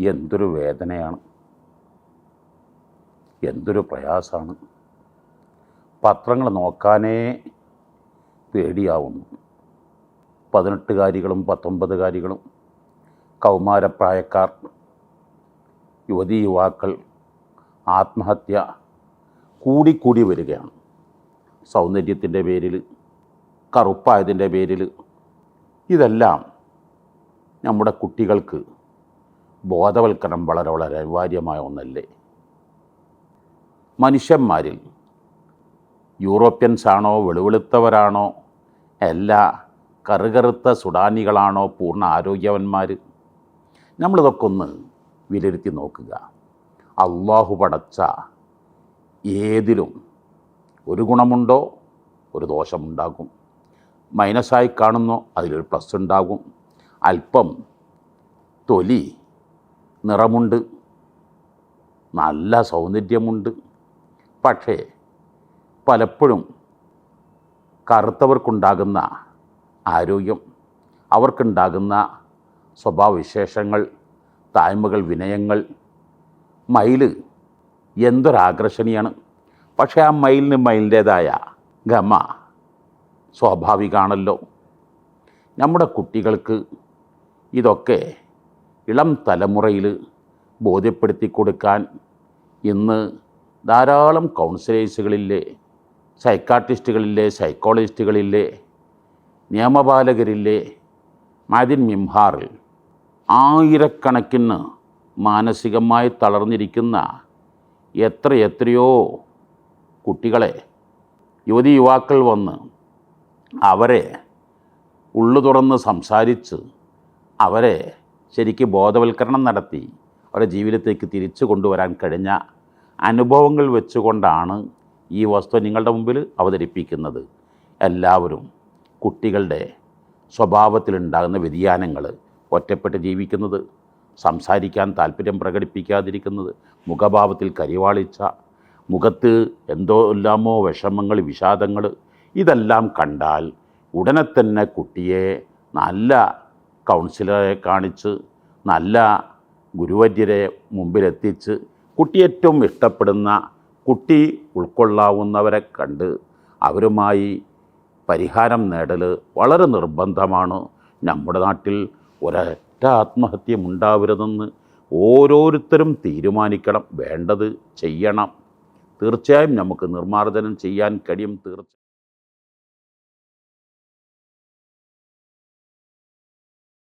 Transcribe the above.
എന്തൊരു വേദനയാണ്. എന്തൊരു പ്രയാസമാണ്. പത്രങ്ങൾ നോക്കാനേ പേടിയാവുന്നു. പതിനെട്ടുകാരികളും പത്തൊമ്പതുകാരികളും കൗമാരപ്രായക്കാർ യുവതി യുവാക്കൾ ആത്മഹത്യ കൂടിക്കൂടി വരികയാണ്. സൗന്ദര്യത്തിന്റെ പേരിൽ കറുപ്പായതിന്റെ പേരിൽ ഇതെല്ലാം നമ്മുടെ കുട്ടികൾക്ക് ബോധവൽക്കരണം വളരെ വളരെ അനിവാര്യമായ ഒന്നല്ലേ? മനുഷ്യന്മാരിൽ യൂറോപ്യൻസ് ആണോ വെളുവെളുത്തവരാണോ എല്ലാ കറുകറുത്ത സുഡാനികളാണോ പൂർണ ആരോഗ്യവന്മാർ നമ്മളിതൊക്കെ ഒന്ന് വിലയിരുത്തി നോക്കുക. അള്ളാഹു പടച്ച ഏതിലും ഒരു ഗുണമുണ്ടോ ഒരു ദോഷമുണ്ടാകും. മൈനസായി കാണുന്നോ അതിലൊരു പ്ലസ് ഉണ്ടാകും. അല്പം തൊലി നിറമുണ്ട്. നല്ല സൗന്ദര്യമുണ്ട്. പക്ഷേ പലപ്പോഴും കറുത്തവർക്കുണ്ടാകുന്ന ആരോഗ്യം അവർക്കുണ്ടാകുന്ന സ്വഭാവവിശേഷങ്ങൾ തായ്മകൾ വിനയങ്ങൾ മയിൽ എന്തൊരാകർഷണീയാണ്. പക്ഷേ ആ മയിലിന് മയിലിന്റേതായ ഗമ സ്വാഭാവികമാണല്ലോ നമ്മുടെ കുട്ടികൾക്ക് ഇതൊക്കെ ഇളം തലമുറയിൽ ബോധ്യപ്പെടുത്തി കൊടുക്കാൻ ഇന്ന് ധാരാളം കൗൺസിലേഴ്സുകളില്ലേ സൈക്കാട്രിസ്റ്റുകളില്ലേ സൈക്കോളജിസ്റ്റുകളില്ലേ നിയമപാലകരില്ലേ മാതിൻ മിംഹാറിൽ ആയിരക്കണക്കിന് മാനസികമായി തളർന്നിരിക്കുന്ന എത്ര എത്രയോ കുട്ടികളെ യുവതി യുവാക്കൾ വന്ന് അവരെ ഉള്ളു തുറന്ന് സംസാരിച്ച് അവരെ ശരിക്ക് ബോധവൽക്കരണം നടത്തി അവരുടെ ജീവിതത്തേക്ക് തിരിച്ചു കൊണ്ടുവരാൻ കഴിഞ്ഞ അനുഭവങ്ങൾ വെച്ചുകൊണ്ടാണ് ഈ വസ്തു നിങ്ങളുടെ മുമ്പിൽ അവതരിപ്പിക്കുന്നത്. എല്ലാവരും കുട്ടികളുടെ സ്വഭാവത്തിലുണ്ടാകുന്ന വ്യതിയാനങ്ങൾ ഒറ്റപ്പെട്ട് ജീവിക്കുന്നത് സംസാരിക്കാൻ താല്പര്യം പ്രകടിപ്പിക്കാതിരിക്കുന്നത് മുഖഭാവത്തിൽ കരിവാളിച്ച മുഖത്ത് എന്തോ എല്ലാമോ വിഷമങ്ങൾ വിഷാദങ്ങൾ ഇതെല്ലാം കണ്ടാൽ ഉടനെ തന്നെ കുട്ടിയെ നല്ല കൗൺസിലറെ കാണിച്ച് നല്ല ഗുരുവര്യരെ മുമ്പിലെത്തിച്ച് കുട്ടി ഏറ്റവും ഇഷ്ടപ്പെടുന്ന കുട്ടി ഉൾക്കൊള്ളാവുന്നവരെ കണ്ട് അവരുമായി പരിഹാരം നേടൽ വളരെ നിർബന്ധമാണ്. നമ്മുടെ നാട്ടിൽ ഒരൊറ്റ ആത്മഹത്യം ഉണ്ടാവരുതെന്ന് ഓരോരുത്തരും തീരുമാനിക്കണം വേണ്ടത് ചെയ്യണം. തീർച്ചയായും നമുക്ക് നിർമ്മാർജനം ചെയ്യാൻ കഴിയും തീർച്ച